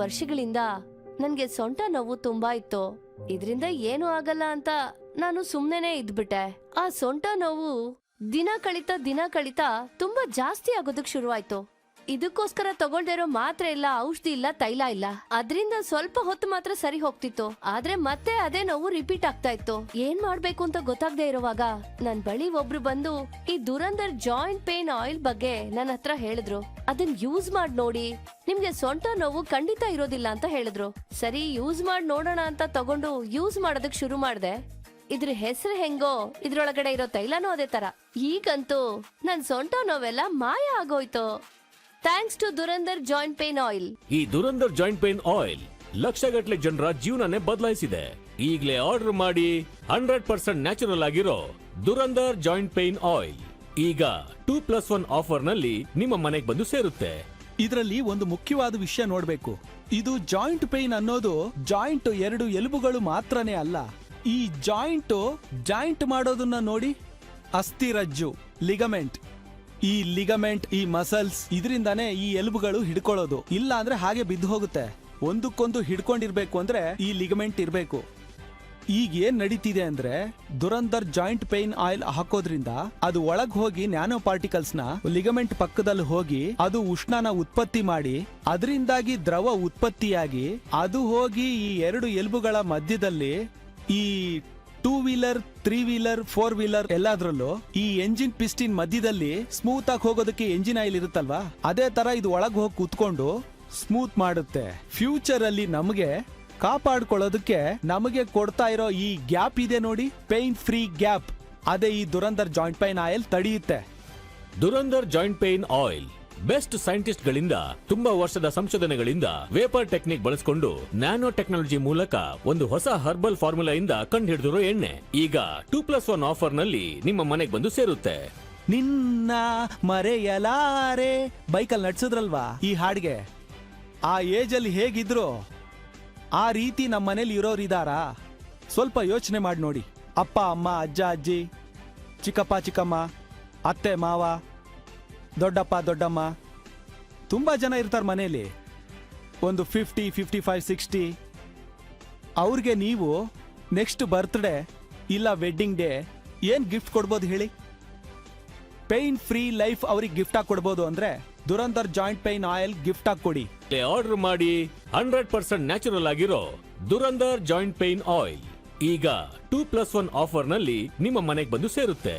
ವರ್ಷಗಳಿಂದ ನನ್ಗೆ ಸೊಂಟ ನೋವು ತುಂಬಾ ಇತ್ತು. ಇದರಿಂದ ಏನು ಆಗಲ್ಲ ಅಂತ ನಾನು ಸುಮ್ನೆನೆ ಇದ್ಬಿಟ್ಟೆ. ಆ ಸೊಂಟ ನೋವು ದಿನ ಕಳಿತಾ ದಿನ ಕಳಿತಾ ತುಂಬಾ ಜಾಸ್ತಿ ಆಗೋದಕ್ ಶುರುವಾಯ್ತು. ಇದಕ್ಕೋಸ್ಕರ ತಗೊಂಡಿರೋ ಮಾತ್ರ ಇಲ್ಲ, ಔಷಧಿ ಇಲ್ಲ, ತೈಲ ಇಲ್ಲ. ಅದರಿಂದ ಸ್ವಲ್ಪ ಹೊತ್ತು ಮಾತ್ರ ಸರಿ ಹೋಗ್ತಿತ್ತು. ಆದ್ರೆ ಮತ್ತೆ ಅದೇ ನೋವು ರಿಪೀಟ್ ಆಗ್ತಾ ಇತ್ತು. ಏನ್ ಮಾಡ್ಬೇಕು ಅಂತ ಗೊತ್ತಾಗದೆ ಇರುವಾಗ ನನ್ ಬಳಿ ಒಬ್ರು ಬಂದು ಈ ದುರಂದರ್ ಜಾಯಿಂಟ್ ಪೇನ್ ಆಯಿಲ್ ಬಗ್ಗೆ ನನ್ನ ಹತ್ರ ಹೇಳಿದ್ರು. ಅದನ್ ಯೂಸ್ ಮಾಡ್ ನೋಡಿ. ನಿಮ್ಗೆ ಸೊಂಟ ನೋವು ಖಂಡಿತ ಇರೋದಿಲ್ಲ ಅಂತ ಹೇಳಿದ್ರು. ಸರಿ ಯೂಸ್ ಮಾಡ್ ನೋಡೋಣ ಅಂತ ತಗೊಂಡು ಯೂಸ್ ಮಾಡೋದಕ್ ಶುರು ಮಾಡ್ದೆ. ಇದ್ರ ಹೆಸರು ಹೆಂಗೋ, ಇದ್ರೊಳಗಡೆ ಇರೋ ತೈಲನೂ ಅದೇ ತರ. ಈಗಂತೂ ನನ್ ಸೊಂಟ ನೋವೆಲ್ಲ ಮಾಯ ಆಗೋಯ್ತು. Thanks to Durandhar joint pain oil ಈ ದುರಂದರ್ ಜಾಯಿಂಟ್ ಪೇನ್ ಆಯಿಲ್ ಲಕ್ಷಗಟ್ಟಲೆ ಜನರ ಜೀವನನೇ ಬದಲಾಯಿಸಿದೆ. ಈಗಲೇ ಆರ್ಡರ್ ಮಾಡಿ ಹಂಡ್ರೆಡ್ ಪರ್ಸೆಂಟ್ ನ್ಯಾಚುರಲ್ ಆಗಿರೋ ದುರಂದರ್ ಜಾಯಿಂಟ್ ಪೇನ್ ಆಯಿಲ್ ಈಗ ಟೂ ಪ್ಲಸ್ ಒನ್ ಆಫರ್ನಲ್ಲಿ ನಿಮ್ಮ ಮನೆಗೆ ಬಂದು ಸೇರುತ್ತೆ. ಇದರಲ್ಲಿ ಒಂದು ಮುಖ್ಯವಾದ ವಿಷಯ ನೋಡ್ಬೇಕು. ಇದು ಜಾಯಿಂಟ್ ಪೇನ್ ಅನ್ನೋದು ಜಾಯಿಂಟ್ ಎರಡು ಎಲುಬುಗಳು ಮಾತ್ರನೇ ಅಲ್ಲ. ಈ ಜಾಯಿಂಟ್ ಜಾಯಿಂಟ್ ಮಾಡೋದನ್ನ ನೋಡಿ ಅಸ್ಥಿರಜ್ಜು ಲಿಗಮೆಂಟ್ ಈ ಲಿಗಮೆಂಟ್ ಈ ಮಸಲ್ಸ್ ಇದರಿಂದಾನೇ ಈ ಎಲುಬುಗಳು ಹಿಡ್ಕೊಳ್ಳೋದು. ಇಲ್ಲ ಅಂದ್ರೆ ಹಾಗೆ ಬಿದ್ದು ಹೋಗುತ್ತೆ. ಒಂದಕ್ಕೊಂದು ಹಿಡ್ಕೊಂಡಿರ್ಬೇಕು ಅಂದ್ರೆ ಈ ಲಿಗಮೆಂಟ್ ಇರಬೇಕು. ಈಗ ಏನ್ ನಡೀತಿದೆ ಅಂದ್ರೆ ದುರಂದರ್ ಜಾಯಿಂಟ್ ಪೈನ್ ಆಯಿಲ್ ಹಾಕೋದ್ರಿಂದ ಅದು ಒಳಗ್ ಹೋಗಿ ನ್ಯಾನೋ ಪಾರ್ಟಿಕಲ್ಸ್ನ ಲಿಗಮೆಂಟ್ ಪಕ್ಕದಲ್ಲಿ ಹೋಗಿ ಅದು ಉಷ್ಣನ ಉತ್ಪತ್ತಿ ಮಾಡಿ, ಅದರಿಂದಾಗಿ ದ್ರವ ಉತ್ಪತ್ತಿಯಾಗಿ ಅದು ಹೋಗಿ ಈ ಎರಡು ಎಲುಬುಗಳ ಮಧ್ಯದಲ್ಲಿ ಈ two wheeler three wheeler four wheeler ಎಲ್ಲಾದ್ರಲ್ಲೂ ಈ ಎಂಜಿನ್ ಪಿಸ್ಟಿನ್ ಮಧ್ಯದಲ್ಲಿ ಸ್ಮೂತ್ ಆಗಿ ಹೋಗೋದಕ್ಕೆ ಎಂಜಿನ್ ಆಯಿಲ್ ಇರುತ್ತಲ್ವಾ? ಅದೇ ತರ ಇದು ಒಳಗೆ ಹೋಗಿ ಕೂತ್ಕೊಂಡು ಸ್ಮೂತ್ ಮಾಡುತ್ತೆ. ಫ್ಯೂಚರ್ ಅಲ್ಲಿ ನಮಗೆ ಕಾಪಾಡ್ಕೊಳ್ಳೋದಕ್ಕೆ ನಮಗೆ ಕೊಡ್ತಾ ಇರೋ ಈ ಗ್ಯಾಪ್ ಇದೆ ನೋಡಿ ಪೈನ್ ಫ್ರೀ ಗ್ಯಾಪ್. ಅದೇ ಈ Durandhar joint pain oil ತಡೆಯುತ್ತೆ. Durandhar joint pain oil. Best scientist ಗಳಿಂದ ತುಂಬಾ ವರ್ಷದ ಸಂಶೋಧನೆಗಳಿಂದ ವೇಪರ್ ಟೆಕ್ನಿಕ್ ಬಳಸಿಕೊಂಡು ನ್ಯಾನೋ ಟೆಕ್ನಾಲಜಿ ಮೂಲಕ ಒಂದು ಹೊಸ ಹರ್ಬಲ್ ಫಾರ್ಮುಲಾ ಇಂದ ಕಂಡುಹಿಡಿದಿರೋ ಎಣ್ಣೆ. ಈಗ ಟೂ ಪ್ಲಸ್ ಒನ್ ಆಫರ್ನಲ್ಲಿ ನಿಮ್ಮ ಮನೆಗೆ ಬಂದು ಸೇರುತ್ತೆ. ನಿನ್ನ ಮರೆಯಲಾರೆ. ಬೈಕಲ್ಲಿ ನಡ್ಸಿದ್ರಲ್ವಾ? ಈ ಹಾಡಿಗೆ, ಆ ಏಜಲ್ಲಿ ಹೇಗಿದ್ರು, ಆ ರೀತಿ ನಮ್ಮ ಮನೇಲಿ ಇರೋರು ಇದಾರಾ? ಸ್ವಲ್ಪ ಯೋಚನೆ ಮಾಡಿ ನೋಡಿ. ಅಪ್ಪ, ಅಮ್ಮ, ಅಜ್ಜ, ಅಜ್ಜಿ, ಚಿಕ್ಕಪ್ಪ, ಚಿಕ್ಕಮ್ಮ, ಅತ್ತೆ, ಮಾವ ದೊಡ್ಡಪ್ಪ, ದೊಡ್ಡಮ್ಮ, ತುಂಬ ಜನ ಇರ್ತಾರೆ ಮನೆಯಲ್ಲಿ. ಒಂದು ಫಿಫ್ಟಿ ಫಿಫ್ಟಿ ಫೈವ್ ಸಿಕ್ಸ್ಟಿ ಅವ್ರಿಗೆ ನೀವು ನೆಕ್ಸ್ಟ್ ಬರ್ತ್ಡೇ ಇಲ್ಲ ವೆಡ್ಡಿಂಗ್ ಡೇ ಏನು ಗಿಫ್ಟ್ ಕೊಡ್ಬೋದು ಹೇಳಿ? ಪೇಯ್ನ್ ಫ್ರೀ ಲೈಫ್ ಅವ್ರಿಗೆ ಗಿಫ್ಟ್ ಆಗಿ ಕೊಡ್ಬೋದು ಅಂದ್ರೆ Durandhar joint pain oil gift ಆಗಿ ಕೊಡಿ. ಆರ್ಡರ್ ಮಾಡಿ ಹಂಡ್ರೆಡ್ ಪರ್ಸೆಂಟ್ ನ್ಯಾಚುರಲ್ ಆಗಿರೋ ದುರಂದರ್ ಜಾಯಿಂಟ್ ಪೇನ್ ಆಯಿಲ್ ಈಗ ಟೂ ಪ್ಲಸ್ ಒನ್ ಆಫರ್ನಲ್ಲಿ ನಿಮ್ಮ ಮನೆಗೆ ಬಂದು ಸೇರುತ್ತೆ.